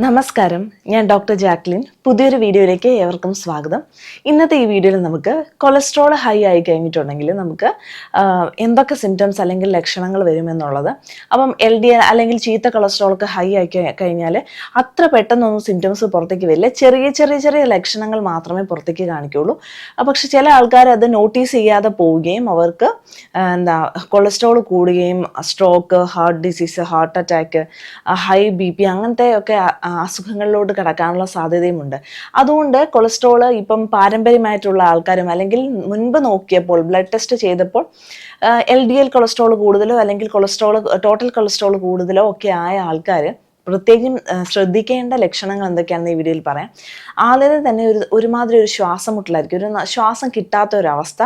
നമസ്കാരം. ഞാൻ doctor Jacqueline. പുതിയൊരു വീഡിയോയിലേക്ക് ഏവർക്കും സ്വാഗതം. ഇന്നത്തെ ഈ വീഡിയോയിൽ നമുക്ക് കൊളസ്ട്രോൾ ഹൈ ആയി കഴിഞ്ഞിട്ടുണ്ടെങ്കിൽ നമുക്ക് എന്തൊക്കെ സിംറ്റംസ് അല്ലെങ്കിൽ ലക്ഷണങ്ങൾ വരുമെന്നുള്ളത് അപ്പം എൽ ഡി എൽ അല്ലെങ്കിൽ ചീത്ത കൊളസ്ട്രോളൊക്കെ ഹൈ ആയി കഴി- കഴിഞ്ഞാൽ അത്ര പെട്ടെന്നൊന്നും സിംറ്റംസ് പുറത്തേക്ക് വരില്ല. ചെറിയ ചെറിയ ചെറിയ ലക്ഷണങ്ങൾ മാത്രമേ പുറത്തേക്ക് കാണിക്കുള്ളൂ ആ, പക്ഷെ ചില ആൾക്കാർ അത് നോട്ടീസ് ചെയ്യാതെ പോവുകയും അവർക്ക് എന്താ കൊളസ്ട്രോൾ കൂടുകയും stroke heart disease heart attack high B P അങ്ങനത്തെ ഒക്കെ അസുഖങ്ങളിലോട്ട് കടക്കാനുള്ള സാധ്യതയുമുണ്ട്. അതുകൊണ്ട് കൊളസ്ട്രോൾ ഇപ്പം പാരമ്പര്യമായിട്ടുള്ള ആൾക്കാരും അല്ലെങ്കിൽ മുൻപ് നോക്കിയപ്പോൾ ബ്ലഡ് ടെസ്റ്റ് ചെയ്തപ്പോൾ എൽ ഡി എൽ കൊളസ്ട്രോൾ കൂടുതലോ അല്ലെങ്കിൽ കൊളസ്ട്രോൾ ടോട്ടൽ കൊളസ്ട്രോൾ കൂടുതലോ ഒക്കെ ആയ ആൾക്കാർ പ്രത്യേകം ശ്രദ്ധിക്കേണ്ട ലക്ഷണങ്ങൾ എന്തൊക്കെയാണെന്ന് ഈ വീഡിയോയിൽ പറയാം. ആദ്യം തന്നെ ഒരു ഒരുമാതിരി ഒരു ശ്വാസം മുട്ടലായിരിക്കും ഒരു ശ്വാസം കിട്ടാത്ത ഒരവസ്ഥ.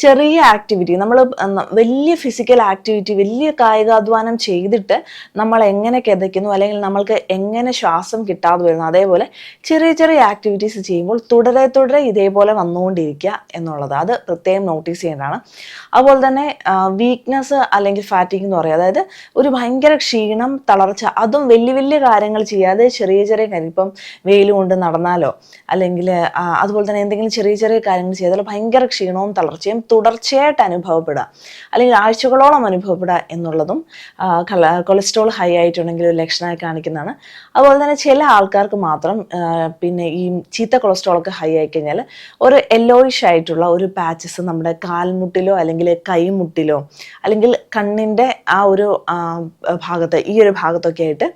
ചെറിയ ആക്ടിവിറ്റി നമ്മൾ വലിയ ഫിസിക്കൽ ആക്ടിവിറ്റി വലിയ കായികാധ്വാനം ചെയ്തിട്ട് നമ്മൾ എങ്ങനെ കിതയ്ക്കുന്നു അല്ലെങ്കിൽ നമ്മൾക്ക് എങ്ങനെ ശ്വാസം കിട്ടാതെ വരുന്നു അതേപോലെ ചെറിയ ചെറിയ ആക്ടിവിറ്റീസ് ചെയ്യുമ്പോൾ തുടരെ തുടരെ ഇതേപോലെ വന്നുകൊണ്ടിരിക്കുക എന്നുള്ളത് അത് പ്രത്യേകം നോട്ടീസ് ചെയ്യേണ്ടതാണ്. അതുപോലെ തന്നെ വീക്ക്നെസ് അല്ലെങ്കിൽ ഫാറ്റിംഗ് എന്ന് പറയും. അതായത് ഒരു ഭയങ്കര ക്ഷീണം തളർച്ച അതും വലിയ വലിയ വലിയ കാര്യങ്ങൾ ചെയ്യാതെ ചെറിയ ചെറിയ കാര്യം. ഇപ്പം വെയിൽ കൊണ്ട് നടന്നാലോ അല്ലെങ്കിൽ അതുപോലെ തന്നെ എന്തെങ്കിലും ചെറിയ ചെറിയ കാര്യങ്ങൾ ചെയ്താലോ ഭയങ്കര ക്ഷീണവും തളർച്ചയും തുടർച്ചയായിട്ട് അനുഭവപ്പെടുക. അല്ലെങ്കിൽ ആഴ്ചകളോളം അനുഭവപ്പെടുക എന്നുള്ളതും കൊളസ്ട്രോൾ ഹൈ ആയിട്ടുണ്ടെങ്കിൽ ഒരു ലക്ഷണമായി കാണിക്കുന്നതാണ്. അതുപോലെ തന്നെ ചില ആൾക്കാർക്ക് മാത്രം പിന്നെ ഈ ചീത്ത കൊളസ്ട്രോൾ ഒക്കെ ഹൈ ആയി കഴിഞ്ഞാൽ ഒരു യെല്ലോയിഷ് ആയിട്ടുള്ള ഒരു പാച്ചസ് നമ്മുടെ കാൽമുട്ടിലോ അല്ലെങ്കിൽ കൈമുട്ടിലോ അല്ലെങ്കിൽ കണ്ണിന്റെ ആ ഒരു ഭാഗത്ത് ഈ ഒരു ഭാഗത്തൊക്കെ ആയിട്ട്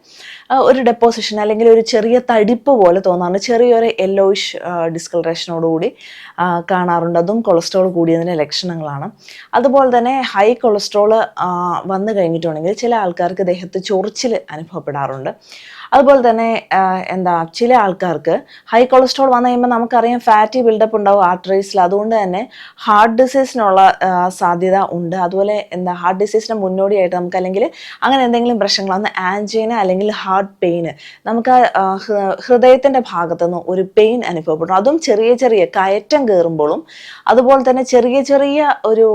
ഒരു ഡെപ്പോസിഷൻ അല്ലെങ്കിൽ ഒരു ചെറിയ തടിപ്പ് പോലെ തോന്നാറുണ്ട്. ചെറിയൊരു യെല്ലോയിഷ് ഡിസ്കളറേഷനോടുകൂടി കാണാറുണ്ട്. അതും കൊളസ്ട്രോൾ കൂടിയതിന്റെ ലക്ഷണങ്ങളാണ്. അതുപോലെ തന്നെ ഹൈ കൊളസ്ട്രോൾ വന്നു കഴിഞ്ഞിട്ടുണ്ടെങ്കിൽ ചില ആൾക്കാർക്ക് ദേഹത്ത് ചൊറിച്ചിൽ അനുഭവപ്പെടാറുണ്ട്. അതുപോലെ തന്നെ എന്താ ചില ആൾക്കാർക്ക് ഹൈ കൊളസ്ട്രോൾ വന്നു കഴിയുമ്പോൾ നമുക്കറിയാം ഫാറ്റി ബിൽഡപ്പ് ഉണ്ടാവും ആർട്ടറീസിൽ അതുകൊണ്ട് തന്നെ ഹാർട്ട് ഡിസീസിനുള്ള സാധ്യത ഉണ്ട്. അതുപോലെ എന്താ ഹാർട്ട് ഡിസീസിന് മുന്നോടിയായിട്ട് നമുക്ക് അല്ലെങ്കിൽ അങ്ങനെ എന്തെങ്കിലും പ്രശ്നങ്ങൾ അന്ന് ആൻജീന അല്ലെങ്കിൽ ഹാർട്ട് പെയിൻ നമുക്ക് ആ, ഹൃദയത്തിന്റെ ഭാഗത്തുനിന്ന് ഒരു പെയിൻ അനുഭവപ്പെടും അതും ചെറിയ ചെറിയ കയറ്റം കയറുമ്പോഴും അതുപോലെ തന്നെ ചെറിയ ചെറിയ ഒരു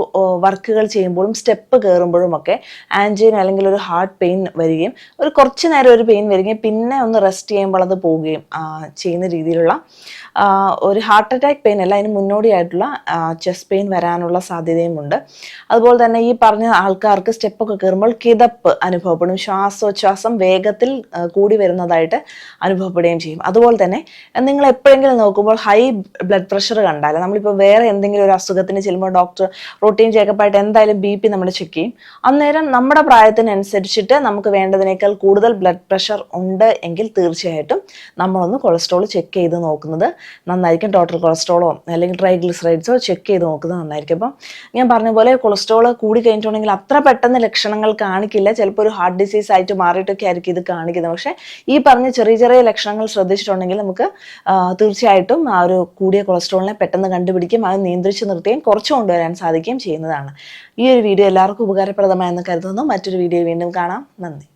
വർക്കുകൾ ചെയ്യുമ്പോഴും സ്റ്റെപ്പ് കയറുമ്പോഴും ഒക്കെ ആൻജിന് അല്ലെങ്കിൽ ഒരു ഹാർട്ട് പെയിൻ വരികയും ഒരു കുറച്ച് നേരം ഒരു പെയിൻ വരികയും പിന്നെ ഒന്ന് റെസ്റ്റ് ചെയ്യുമ്പോൾ അത് പോവുകയും ചെയ്യുന്ന രീതിയിലുള്ള ഒരു ഹാർട്ട് അറ്റാക്ക് പെയിൻ അല്ല അതിന് മുന്നോടിയായിട്ടുള്ള ചെസ്റ്റ് പെയിൻ വരാനുള്ള സാധ്യതയുമുണ്ട്. അതുപോലെ തന്നെ ഈ പറഞ്ഞ ആൾക്കാർക്ക് സ്റ്റെപ്പൊക്കെ കയറുമ്പോൾ കിതപ്പ് അനുഭവപ്പെടും. ശ്വാസോച്ഛ്വാസം വേഗത്തിൽ കൂടി വരുന്നതായിട്ട് അനുഭവപ്പെടുകയും ചെയ്യും. അതുപോലെ തന്നെ നിങ്ങൾ എപ്പോഴെങ്കിലും നോക്കുമ്പോൾ ഹൈ ബ്ലഡ് പ്രഷർ കണ്ടാൽ നമ്മളിപ്പോൾ വേറെ എന്തെങ്കിലും ഒരു അസുഖത്തിന് ചെല്ലുമ്പോൾ ഡോക്ടർ റൊട്ടീൻ ചെക്കപ്പായിട്ട് എന്തായാലും ബി പി നമ്മൾ ചെക്ക് ചെയ്യും. അന്നേരം നമ്മുടെ പ്രായത്തിനനുസരിച്ചിട്ട് നമുക്ക് വേണ്ടതിനേക്കാൾ കൂടുതൽ ബ്ലഡ് പ്രഷർ ഉണ്ട് എങ്കിൽ തീർച്ചയായിട്ടും നമ്മളൊന്ന് കൊളസ്ട്രോൾ ചെക്ക് ചെയ്ത് നോക്കുന്നത് നന്നായിരിക്കും. ടോട്ടൽ കൊളസ്ട്രോളോ അല്ലെങ്കിൽ ട്രൈഗ്ലിസറൈഡ്സോ ചെക്ക് ചെയ്ത് നോക്കുന്നത് നന്നായിരിക്കും. അപ്പം ഞാൻ പറഞ്ഞ പോലെ കൊളസ്ട്രോൾ കൂടി കഴിഞ്ഞിട്ടുണ്ടെങ്കിൽ അത്ര പെട്ടെന്ന് ലക്ഷണങ്ങൾ കാണിക്കില്ല. ചിലപ്പോൾ ഒരു ഹാർട്ട് ഡിസീസ് ആയിട്ട് മാറിയിട്ടൊക്കെ ആയിരിക്കും ഇത് കാണിക്കുന്നത്. പക്ഷേ ഈ പറഞ്ഞ ചെറിയ ചെറിയ ലക്ഷണങ്ങൾ ശ്രദ്ധിച്ചിട്ടുണ്ടെങ്കിൽ നമുക്ക് തീർച്ചയായിട്ടും ആ ഒരു കൂടിയ കൊളസ്ട്രോളിനെ പെട്ടെന്ന് കണ്ടുപിടിക്കും അത് നിയന്ത്രിച്ച് നിർത്തുകയും കുറച്ച് കൊണ്ടുവരാൻ സാധിക്കുകയും ചെയ്യുന്നതാണ്. ഈ ഒരു വീഡിയോ എല്ലാവർക്കും ഉപകാരപ്രദമായെന്ന് കരുതുന്നു. മറ്റൊരു വീഡിയോ വീണ്ടും കാണാം. നന്ദി.